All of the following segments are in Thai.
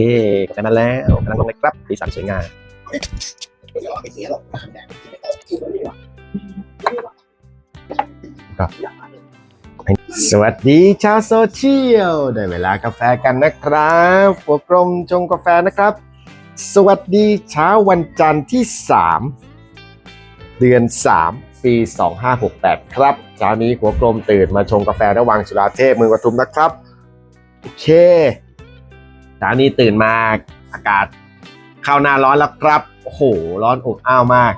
เอ๊กาแฟมาแล้วกำลังลงเลยครับสีสันสวยงามสวัสดีชาวโซเชียล ได้เวลากาแฟกันนะครับหัวกลมชงกาแฟนะครับ สวัสดีเช้าวันจันทร์ที่ 3 เดือน 3 ปี 2568 ครับเช้านี้หัวกลมตื่นมาชงกาแฟระหวังสุราเทพเมืองปทุมนะครับ โอเค เช้านี้ตื่นมาอากาศเข้าหน้าร้อนแล้วครับโอ้โหร้อนอบอ้าวมาก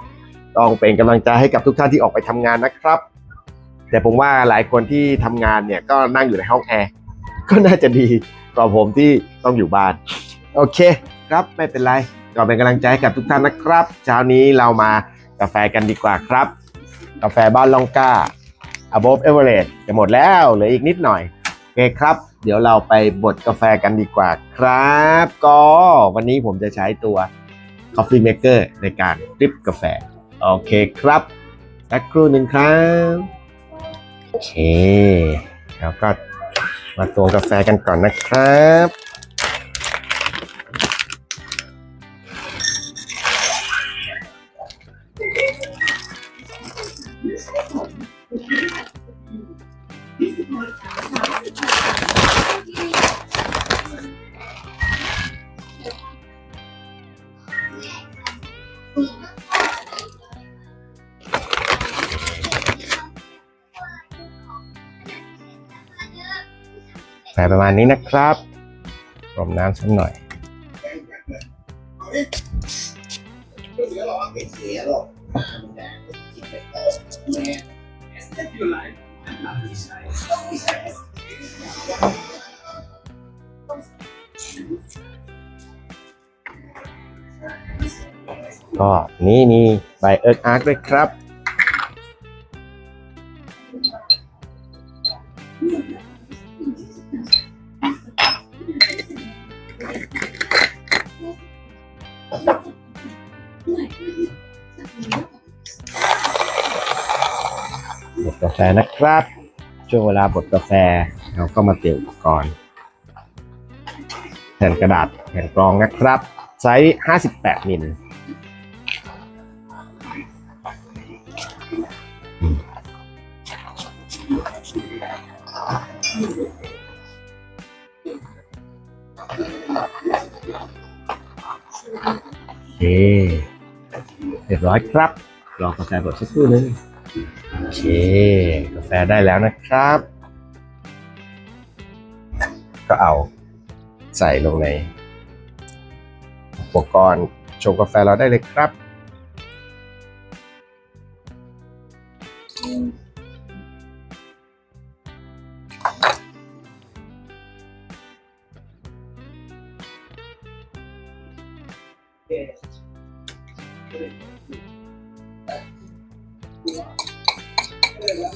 ต้องเป็นกำลังใจให้กับทุกท่านที่ออกไปทำงานนะครับ แต่ผมว่าหลายคนที่ทำงานเนี่ยก็นั่งอยู่ในห้องแอร์ก็น่าจะดีกว่าผมที่ต้องอยู่บ้าน โอเคครับไม่เป็นไรก็เป็นกำลังใจให้กับทุกท่านนะครับ เช้านี้เรามากาแฟกันดีกว่าครับ กาแฟบ้านลองกา above average จะหมดแล้วเหลืออีกนิดหน่อยโอเคครับ เดี๋ยวเราไปบดกาแฟกันดีกว่าครับ ก็วันนี้ผมจะใช้ตัว coffee maker ในการดริปกาแฟ โอเคครับ สักครู่หนึ่งครับโอเค แล้วก็มาตวงกาแฟกันก่อนนะครับ ใส่ประมาณนี้นะครับรมน้ำสักหน่อย ก็นี่มีใบเอิร์กอาร์กด้วยครับ แฟนะครับ ช่วงเวลาบดกาแฟเราก็มาเตรียมอุปกรณ์แผ่นกระดาษแผ่นกรองนะครับไซส์58มิลอืมโอเคเรียบร้อยครับรอกาแฟบดสักครู่หนึง เค กาแฟได้แล้วนะครับ ก็เอาใส่ลงในอุปกรณ์ชงกาแฟเราได้เลยครับ 这里有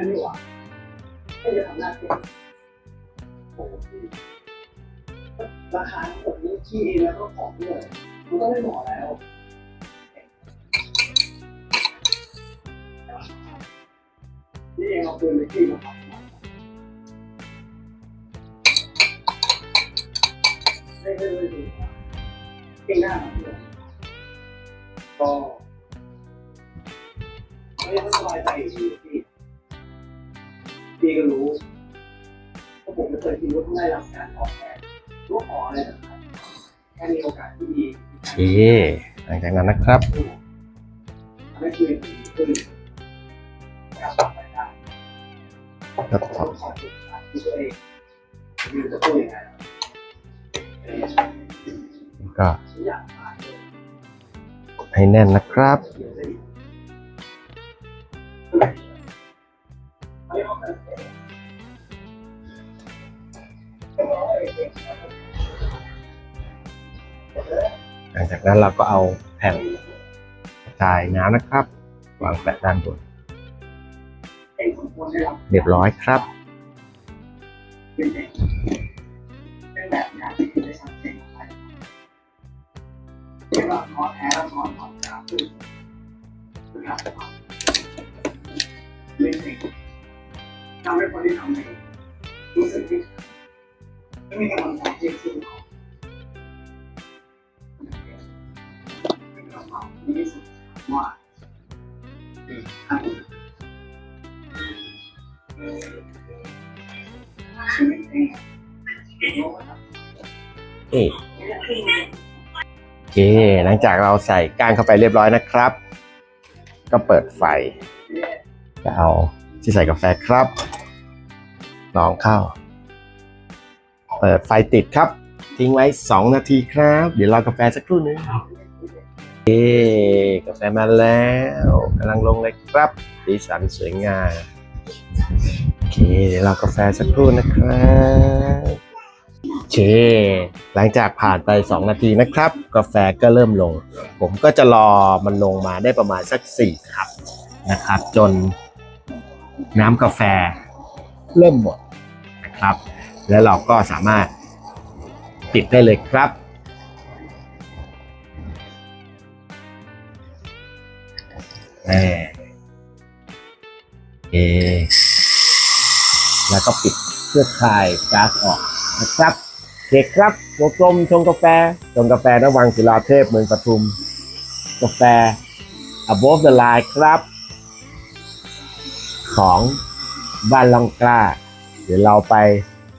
两个碗，这里很难点。我去。 ราคาทั้งหมดนี้ที่เองแล้วก็ของด้วยมันก็ไม่เหมาะแล้วนี่เองเอาปืนไปที่มาครับไม่ไม่ไม่ดีเก่งหน้าก็ไม่สบายใจอยู่ที่พี่ก็รู้เพราผมไม่เคยคิดว่าต้องได้รับการตอบแท นรู้ขออะไรนะครับแค่มีโอกาสที่ดีโอเคหลังจากนั้นนะครับทำให้ชีวิตดีขึ้นกับไปได้ก็ถอดขอสุดท้ายที่ตัวเองยู่จะพูดยังไงก็ให้แน่นนะครับ ลังจากนั้นเราก็เอาแผ่นจ่ายน้ำนะครับ วางแปะด้านบนเรียบร้อยครับทำให้คนที่ทำเองรู้สึกที่ไม่มีกำลังใจที่จะ คำตอบที่ที่สุดว่าอันนี้ชีวิตเองรู้ว่านี่โอเค หลังจากเราใส่ก้านเข้าไปเรียบร้อยนะครับ ก็เปิดไฟจะเอาที่ใส่กาแฟครับลองเข้า เปิดไฟติดครับ ทิ้งไว้ 2 นาทีครับ เดี๋ยวรอกาแฟสักครู่นึง กาแฟมาแล้วกำลังลงเลยครับสีสันสวยงามโอเคเดี๋ยวรอกาแฟสักครู่นะครับโอเค หลังจากผ่านไป 2 นาทีนะครับ กาแฟก็เริ่มลง ผมก็จะรอมันลงมาได้ประมาณสัก4ครับนะครับ จนน้ำกาแฟเริ่มหมดนะครับ แล้วเราก็สามารถปิดได้เลยครับ แหม่โอเคแล้วก็ปิดเพื่อคลายก๊าซออกนะครับเด็กครับหัวกลมชงกาแฟชงกาแฟนวังศิลาเทพเมืองปทุม กาแฟ above the line ครับ ของบ้านลองกล้า เดี๋ยวเราไป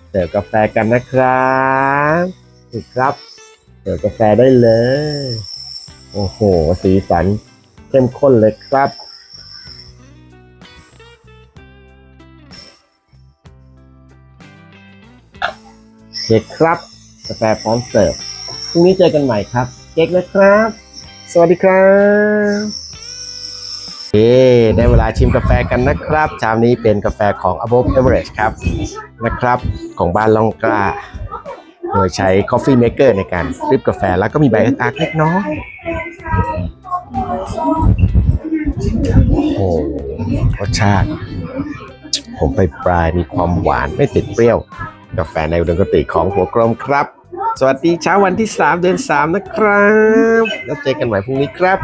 เสิร์ฟกาแฟกันนะครับนี่ครับ เสิร์ฟกาแฟได้เลย โอ้โห สีสัน เข้มข้นเลยครับเช็คครับกาแฟพร้อมเสิร์ฟพรุ่งนี้เจอกันใหม่ครับเจ๊กนะครับ สวัสดีครับเอ๊ได้เวลาชิมกาแฟกันนะครับ ชามนี้เป็นกาแฟของ Above Average ครับนะครับ ของบ้านล่องกล้า โดยใช้ Coffee Maker ในการริบกาแฟแล้วก็มีใบอาร์เล็กน้อย โอ้รสชาติ ผมไปปลายมีความหวานไม่ติดเปรี้ยว กาแฟในอุดมคติของหัวกลมครับ สวัสดีเช้าวันที่ 3 เดือน 3 นะครับ แล้วเจอกันใหม่พรุ่งนี้ครับ